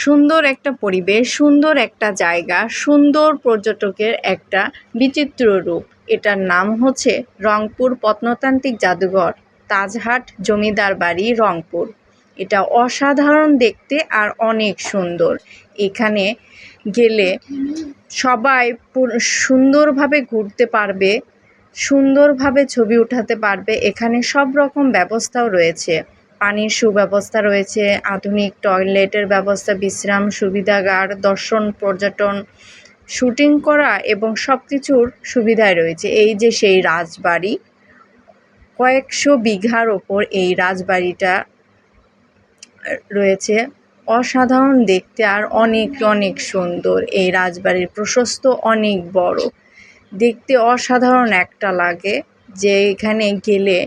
সুন্দর একটা পরিবেশ, সুন্দর একটা জায়গা, সুন্দর পর্যটকের একটা বিচিত্র রূপ। এটার নাম হচ্ছে রংপুর প্রত্নতান্ত্রিক জাদুঘর, তাজহাট জমিদার বাড়ি, রংপুর। এটা অসাধারণ দেখতে আর অনেক সুন্দর। এখানে গেলে সবাই সুন্দরভাবে ঘুরতে পারবে, সুন্দরভাবে ছবি উঠাতে পারবে। এখানে সব রকম ব্যবস্থাও রয়েছে। পানির সুব্যবস্থা রয়েছে, আধুনিক টয়লেটের ব্যবস্থা, বিশ্রাম সুবিধাগার, দর্শন, পর্যটন, শুটিং করা এবং সব কিছুর সুবিধায় রয়েছে। এই যে সেই রাজবাড়ি, কয়েকশো বিঘার ওপর এই রাজবাড়িটা রয়েছে। অসাধারণ দেখতে আর অনেক অনেক সুন্দর। এই রাজবাড়ির প্রশস্ত অনেক বড়। দেখতে অসাধারণ একটা লাগে যে এখানে গেলে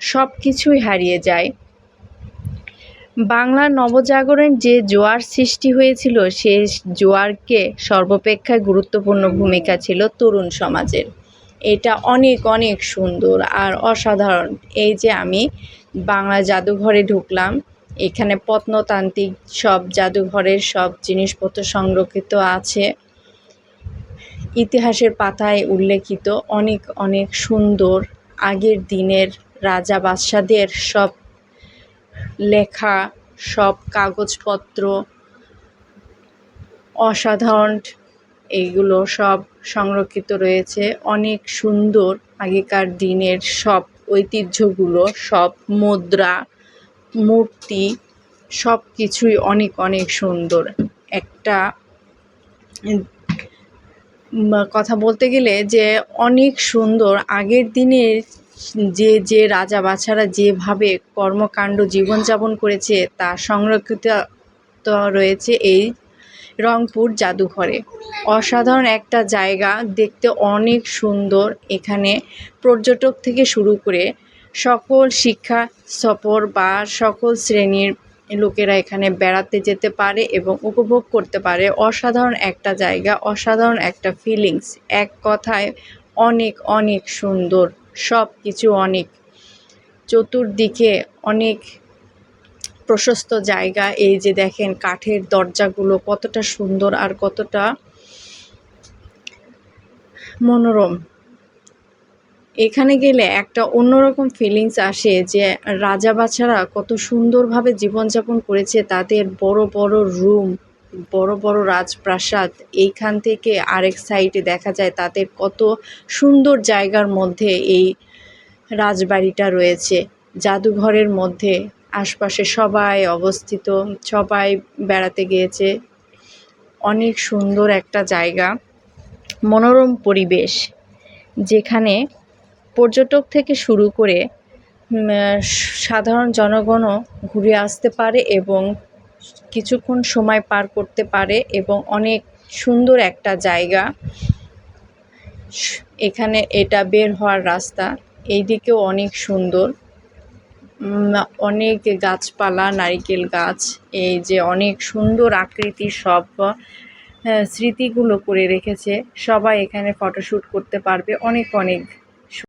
সব কিছুই হারিয়ে যায়। বাংলার নবজাগরণ যে জোয়ার সৃষ্টি হয়েছিল, সে জোয়ারকে সর্বাপেক্ষায় গুরুত্বপূর্ণ ভূমিকা ছিল তরুণ সমাজের। এটা অনেক অনেক সুন্দর আর অসাধারণ। এই যে আমি বাংলা জাদুঘরে ঢুকলাম, এখানে প্রত্নতান্ত্রিক সব জাদুঘরের সব জিনিসপত্র সংরক্ষিত আছে। ইতিহাসের পাতায় উল্লেখিত অনেক অনেক সুন্দর আগের দিনের রাজা বাদশাদের সব লেখা, সব কাগজপত্র, অসাধারণ এইগুলো সব সংরক্ষিত রয়েছে। অনেক সুন্দর আগেকার দিনের সব ঐতিহ্যগুলো, সব মুদ্রা, মূর্তি সব কিছুই অনেক অনেক সুন্দর। একটা কথা বলতে গেলে যে অনেক সুন্দর আগের দিনের যে যে রাজা বাছারা যেভাবে কর্মকাণ্ড জীবনযাপন করেছে, তা সংরক্ষিত রয়েছে এই রংপুর জাদুঘরে। অসাধারণ একটা জায়গা, দেখতে অনেক সুন্দর। এখানে পর্যটক থেকে শুরু করে সকল শিক্ষা সফর বা সকল শ্রেণির লোকেরা এখানে বেড়াতে যেতে পারে এবং উপভোগ করতে পারে। অসাধারণ একটা জায়গা, অসাধারণ একটা ফিলিংস এক কথায় অনেক অনেক সুন্দর। সব কিছু অনেক। চতুর্দিকে অনেক প্রশস্ত জায়গা, এই যে দেখেন কাঠের দরজাগুলো কতটা সুন্দর আর কতটা মনোরম। এখানে গেলে একটা অন্যরকম ফিলিংস আসে যে রাজা বাছারা কত সুন্দরভাবে জীবনযাপন করেছে, তাদের বড় বড় রুম বড় বড় রাজপ্রাসাদ এইখান থেকে আরেক সাইডে দেখা যায় তাদের কত সুন্দর জায়গার মধ্যে এই রাজবাড়িটা রয়েছে। জাদুঘরের মধ্যে আশপাশে সবাই অবস্থিত, সবাই বেড়াতে গিয়েছে। অনেক সুন্দর একটা জায়গা, মনোরম পরিবেশ, যেখানে পর্যটক থেকে শুরু করে সাধারণ জনগণও ঘুরে আসতে পারে এবং কিছুক্ষণ সময় পার করতে পারে এবং অনেক সুন্দর একটা জায়গা। এখানে এটা বের হওয়ার রাস্তা। এই দিকেও অনেক সুন্দর। অনেক গাছপালা, নারিকেল গাছ, এই যে অনেক সুন্দর আকৃতির সব স্মৃতিগুলো করে রেখেছে। সবাই এখানে ফটোশ্যুট করতে পারবে। অনেক অনেক